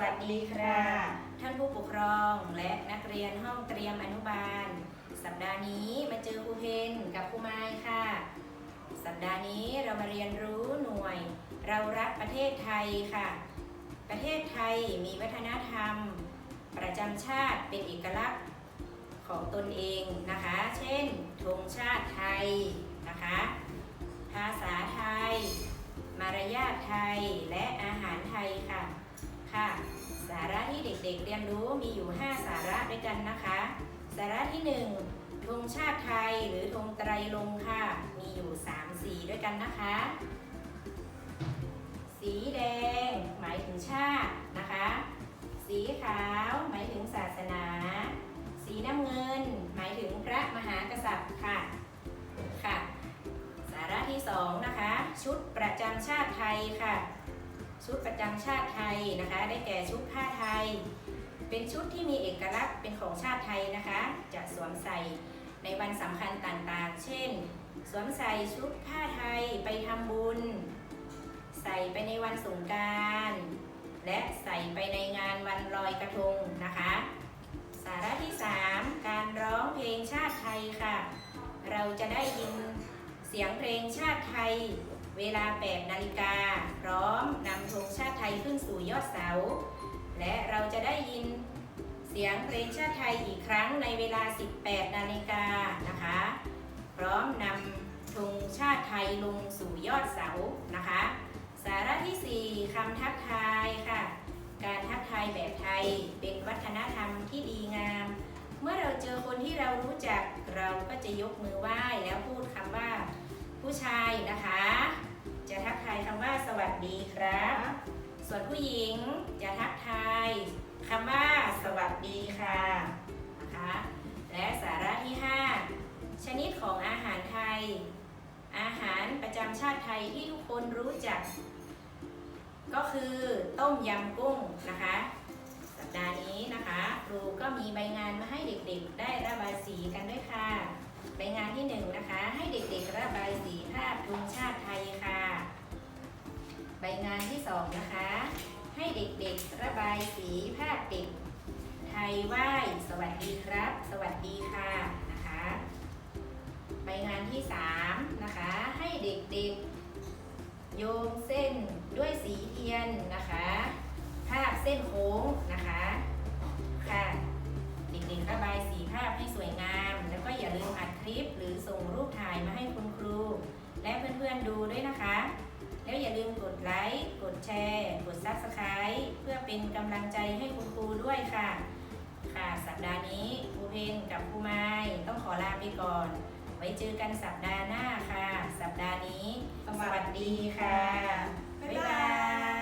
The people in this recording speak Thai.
วัสดีค่ะ ท่านผู้ปกครองและนักเรียนห้องเตรียมอนุบาล สัปดาห์นี้มาเจอครูเพนกับครูไม้ค่ะ สัปดาห์นี้เรามาเรียนรู้หน่วย เรารักประเทศไทยค่ะ ประเทศไทยมีวัฒนธรรม ประจำชาติเป็นเอกลักษณ์ของตนเองนะคะ เช่นธงชาติไทยนะคะ ภาษาไทย มารยาทไทยและอาหารไทยค่ะ ค่ะ สาระที่เด็กๆ เรียนรู้มีอยู่ 5 สาระด้วยกันนะคะ สาระที่1ธงชาติไทยหรือธงไตรลงค์ค่ะ มีอยู่ 3 สีด้วยกันนะคะ สีแดง หมายถึงชาตินะคะ สีขาวหมายถึงศาสนา สีน้ำเงิน หมายถึงพระมหากษัตริย์ค่ะค่ะ สาระที่สองนะคะ ชุดประจำชาติไทยค่ะ ชุดประจำชาติไทยนะคะ ได้แก่ชุดผ้าไทย เป็นชุดที่มีเอกลักษณ์เป็นของชาติไทยนะคะ จะสวมใส่ในวันสำคัญต่างๆ เช่น สวมใส่ชุดผ้าไทยไปทำบุญ ใส่ไปในวันสงกรารและใส่ไปในงานวันลอยกระทงนะคะ สาระที่ 3 การร้องเพลงชาติไทยค่ะ เราจะได้ยิน เสียงเพลงชาติไทย เวลา 8 นาฬิกา พร้อมนำธงชาติไทยขึ้นสู่ยอดเสา และเราจะได้ยินเสียงเพลงชาติไทยอีกครั้งในเวลา 18 นาฬิกานะคะ พร้อมนำธงชาติไทยลงสู่ยอดเสานะคะ สาระที่ 4คำทักทายค่ะ การทักทายแบบไทยเป็นวัฒนธรรมที่ดีงาม เมื่อเราเจอคนที่เรารู้จักเราก็จะยกมือไหว้แล้วพูดคำว่า ผู้ชายนะคะ จะทักทายคำว่าสวัสดีครับ ส่วนผู้หญิงจะทักทายคำว่าสวัสดีค่ะนะคะ และสาระที่ 5 ชนิดของอาหารไทย อาหารประจำชาติไทยที่ทุกคนรู้จัก ก็คือต้มยำกุ้งนะคะสัปดาห์นี้นะคะ ครูก็มีใบงานมาให้เด็กๆ ได้ระบายสีกัน ใบงานที่หนึ่งนะคะ ให้เด็กๆระบายสีภาพธงชาติไทยค่ะ ใบงานที่สองนะคะ ให้เด็กๆระบายสีภาพเด็ก ไทยไหว้สวัสดีครับ สวัสดีค่ะนะคะ ใบงานที่สามนะคะ ให้เด็กๆ โยงเส้นด้วยสีเทียนนะคะ ภาพเส้นโค้งนะคะ อนๆดูด้วยนะคะ แล้วอย่าลืมกดไลค์กดแชร์ กด Subscribe เพื่อเป็นกำลังใจให้คุณครูด้วยค่ะ ค่ะสัปดาห์นี้ครูเพนกับครูไม้ต้องขอลาไปก่อน ไว้เจอกันสัปดาห์หน้าค่ะ สัปดาห์นี้ สวัสดีค่ะ บ๊ายบาย